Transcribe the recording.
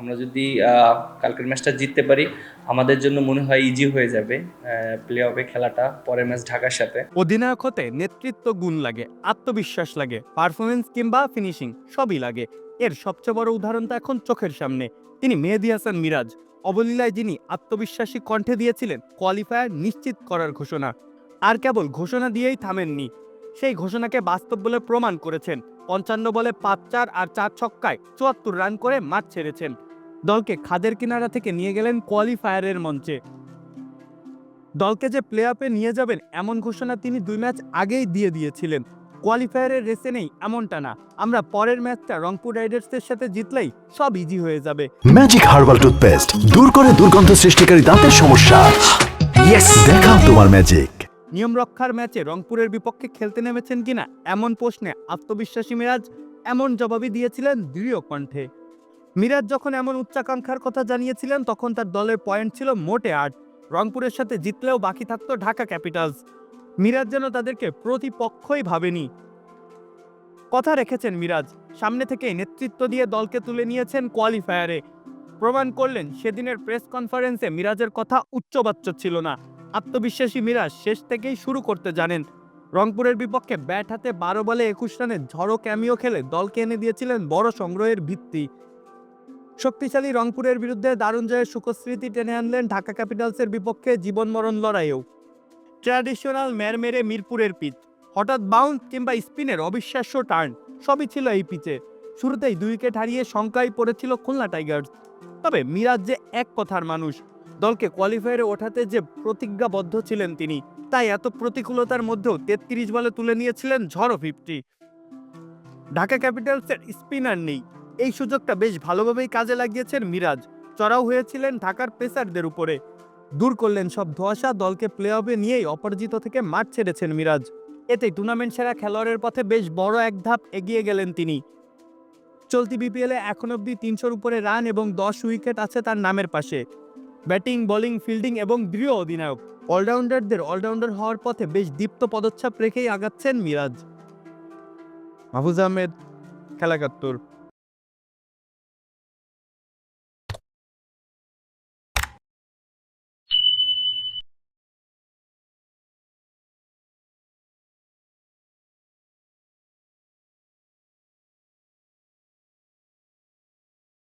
আমরা যদি কালকের ম্যাচটা জিততে পারি, আমাদের জন্য মনে হয় ইজি হয়ে যাবে প্লে অফে খেলাটা, পরের ম্যাচ ঢাকার সাথে। অধিনায়ক হতে নেতৃত্ব গুণ লাগে, আত্মবিশ্বাস লাগে পারফরমেন্স কিংবা ফিনিশিং সবই লাগে। এর সবচেয়ে বড় উদাহরণটা এখন চোখের সামনে। তিনি মেহেদি হাসান মিরাজ, অবলীলায় যিনি আত্মবিশ্বাসী কণ্ঠে দিয়েছিলেন কোয়ালিফায়ার নিশ্চিত করার ঘোষণা। আর কেবল ঘোষণা দিয়েই থামেননি, সেই ঘোষণাকে বাস্তব বলে প্রমাণ করেছেন। পঞ্চান্ন বলে পাঁচ চার আর চার ছক্কায় চুয়াত্তর রান করে মাঠ ছেড়েছেন। দলকে খাদের কিনারা থেকে নিয়ে গেলেন কোয়ালিফায়ারের মঞ্চে। দলকে যে প্লে অফে নিয়ে যাবেন এমন ঘোষণা তিনি দুই ম্যাচ আগেই দিয়ে দিয়েছিলেন। কোয়ালিফায়ারের রেসে নেই এমনটা না। আমরা পরের ম্যাচটা রংপুর রাইডার্সের সাথে জিতলেই সব ইজি হয়ে যাবে। ম্যাজিক হার্বাল টুথপেস্ট দূর করে দুর্গন্ধ সৃষ্টিকারী দাঁতের সমস্যা। ইয়েস দেখাও তোমার ম্যাজিক নিয়ম রক্ষার ম্যাচে রংপুরের বিপক্ষে খেলতে নেমেছেন কিনা এমন প্রশ্নে আত্মবিশ্বাসী মিরাজ এমন জবাবই দিয়েছিলেন দৃঢ় কণ্ঠে। মিরাজ যখন এমন উচ্চাকাঙ্ক্ষার কথা জানিয়েছিলেন, তখন তার দলের পয়েন্ট ছিল মোটে আট। রংপুরের সাথে জিতলেও বাকি থাকতো ঢাকা ক্যাপিটালস। মিরাজ যেন তাদেরকে প্রতিপক্ষই ভাবেনি। কথা রেখেছেন মিরাজ। সামনে থেকেই নেতৃত্ব দিয়ে দলকে তুলে নিয়েছেন কোয়ালিফায়ারে। প্রমাণ করলেন, সেদিনের প্রেস কনফারেন্সে মিরাজের কথা উচ্চবাচ্য ছিল না। আত্মবিশ্বাসী মিরাজ শেষ থেকেই শুরু করতে জানেন, রংপুরের বিপক্ষে ব্যাট হাতে বারো বলে একুশ রানে ঝড়ো ক্যামিও খেলে দলকে এনে দিয়েছিলেন বড় সংগ্রহের ভিত্তি। শক্তিশালী রংপুরের বিরুদ্ধে দারুণ জয়ের সুখস্মৃতি টেনে আনলেন ঢাকা ক্যাপিটালসের বিপক্ষে জীবন মরণ লড়াইয়েও ট্র্যাডিশনাল মেরমেরে মিরপুরের পিচ, হঠাৎ বাউন্স কিংবা স্পিনের অবিশ্বাস্য টার্ন, সবই ছিল এই পিচে। শুরুতেই দুই উইকেট হারিয়ে শঙ্কায় পড়েছিল খুলনা টাইগার্স। তবে মিরাজ যে এক কথার মানুষ, দলকে কোয়ালিফায়ারে ওঠাতে যে প্রতিজ্ঞাবদ্ধ ছিলেন তিনি, তাই এত প্রতিকূলতার মধ্যেও তেত্রিশ বলে তুলে নিয়েছিলেন ঝড়ো ফিফটি। ঢাকা ক্যাপিটালসের স্পিনার নেই এই সুযোগটা বেশ ভালোভাবেই কাজে লাগিয়েছেন মিরাজ। চড়াও হয়েছিলেন ঢাকার পেসারদের উপরে। দূর করলেন সব ধোয়াশা দলকে প্লে অফে নিয়েই অপরাজিত থেকে মাঠ ছেড়েছেন মিরাজ। এতে টুর্নামেন্ট সেরা খেলোয়াড়ের পথে বেশ বড় এক ধাপ এগিয়ে গেলেন তিনি। চলতি বিপিএলে এখন অবধি তিনশোর উপরে রান এবং দশ উইকেট আছে তার নামের পাশে। ব্যাটিং, বোলিং, ফিল্ডিং এবং দৃঢ় অধিনায়ক। অলরাউন্ডারদের অলরাউন্ডার হওয়ার পথে বেশ দীপ্ত পদচ্ছাপ রেখেই আগাচ্ছেন মিরাজ। মাহফুজ আহমেদ খেলা একাত্তর